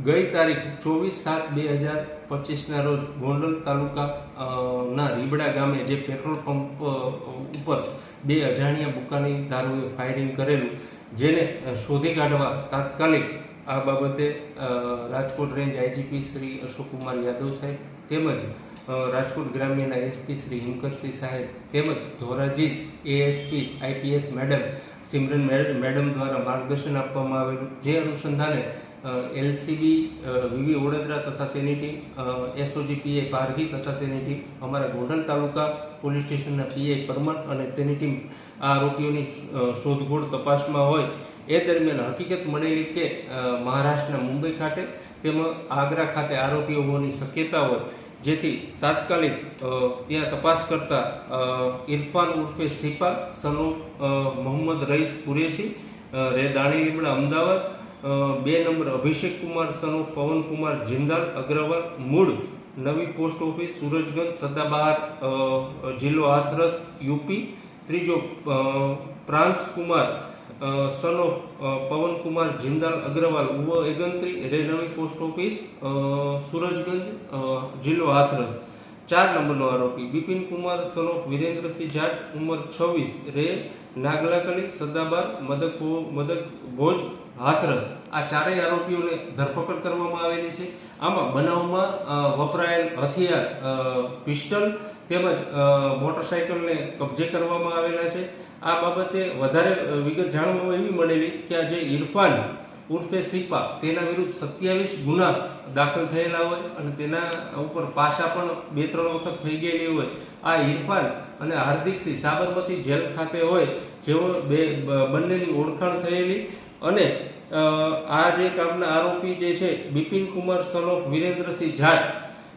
ગઈ તારીખ ચોવીસ સાત બે હજાર પચીસના રોજ ગોંડલ તાલુકા અ, ના રીબડા ગામે જે પેટ્રોલ પંપ ઉપર બે અજાણ્યા બુકાની દારૂએ ફાયરિંગ કરેલું જેને શોધી કાઢવા તાત્કાલિક આ બાબતે રાજકોટ રેન્જ આઈજીપી શ્રી અશોકકુમાર યાદવ સાહેબ તેમજ રાજકોટ ગ્રામ્યના એસપી શ્રી હિમકરસિંહ સાહેબ તેમજ Dhoraji ASP IPS madam Simran મેડ- મેડમ દ્વારા માર્ગદર્શન આપવામાં આવેલું જે અનુસંધાને એલસીબી વીવી વડોદરા તથા તેની ટીમ એસઓજી પીઆઈ પારગી તથા તેની ટીમ, અમારા ગોંડલ તાલુકા પોલીસ સ્ટેશનના પીઆઈ પરમર અને તેની ટીમ આ આરોપીઓની શોધખોળ તપાસમાં હોય એ દરમિયાન હકીકત મળેલી કે મહારાષ્ટ્રના મુંબઈ ખાતે તેમાં આગ્રા ખાતે આરોપીઓ હોવાની શક્યતા હોય, જેથી તાત્કાલિક ત્યાં તપાસ કરતા ઇરફાન ઉર્ફે સિપા સન ઓફ મોહમ્મદ રઈસ કુરેશી રે દાણી લીમડા અમદાવાદ બે નંબર અભિષેક કુમાર સનુ પવનકુમાર જિંદાલ, અગ્રવાલ, મૂળ. નવી પોસ્ટ ઓફિસ સુરજગંજ, સદાબહાર જિલ્લો હાથરસ, યુપી. ત્રીજો પ્રાંસ કુમાર સન પવનકુમાર જિંદાલ, અગ્રવાલ, ઉવ એગંત્રી રે નવી પોસ્ટ ઓફિસ સુરજગંજ જિલ્લો હાથરસ. ચાર નંબરનો આરોપી બિપિન કુમાર સન ઓફ વિરેન્દ્રસિંહ જાટ, ઉંમર છવ્વીસ, રે નાગલાકલી સદાબાર, મદક મદક ભોજ, હાથરસ. આ ચારેય આરોપીઓને ધરપકડ કરવામાં આવેલી છે. આમાં બનાવમાં વપરાયેલ હથિયાર પિસ્ટલ તેમજ મોટરસાયકલને કબજે કરવામાં આવેલા છે. આ બાબતે વધારે વિગત જાણવા એવી મળેલી કે આ જે ઇરફાન ઉર્ફે સિપા તેના વિરુદ્ધ સત્યાવીસ ગુના દાખલ થયેલા હોય અને તેના ઉપર પાછા પણ બે, ત્રણ વખત થઈ ગયેલી હોય. આ ઇરફાન અને હાર્દિકસિંહ સાબરમતી જેલ ખાતે હોય, જેઓ બે બંનેની ઓળખાણ થયેલી અને આ જે કામના આરોપી જે છે, બિપિન કુમાર સન વિરેન્દ્રસિંહ જાટ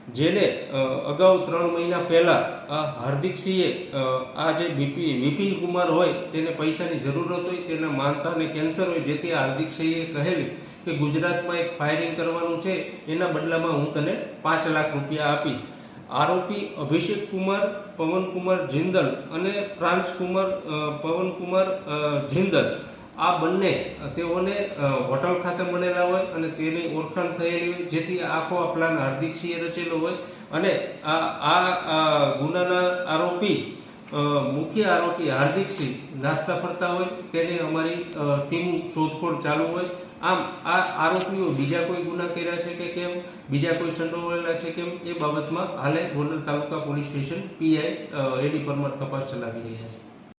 જેને અગાઉ ત્રણ મહિના પહેલાં આ હાર્દિકસિંહે અ, આ જે બીપી વિપિન કુમાર હોય તેને પૈસાની જરૂરત હોય તેના માનતાને કેન્સર હોય જેથી હાર્દિક હાર્દિકસિંહે કહેલી કે ગુજરાતમાં એક ફાયરિંગ કરવાનું છે એના બદલામાં હું તને પાંચ લાખ રૂપિયા આપીશ. આરોપી અભિષેક કુમાર પવનકુમાર જિંદલ અને પ્રાંશ કુમાર પવનકુમાર જિંદલ. આ બંને તેઓને હોટલ ખાતે મળેલા હોય અને તેની ઓળખાણ થયેલી હોય, જેથી આખો આ પ્લાન હાર્દિકસિંહે રચેલો હોય. અને આ આ ગુનાના આરોપી મુખ્ય આરોપી હાર્દિક સિંહ નાસ્તા ફરતા હોય, તેને અમારી ટીમ શોધખોળ ચાલુ હોય. આમ, આ આરોપીઓ બીજા કોઈ ગુના કર્યા છે કે કેમ? બીજા કોઈ સંડોવાયેલા છે કેમ? એ બાબતમાં હાલે Gondal taluka police station PI A D Parmar તપાસ ચલાવી રહ્યા છે.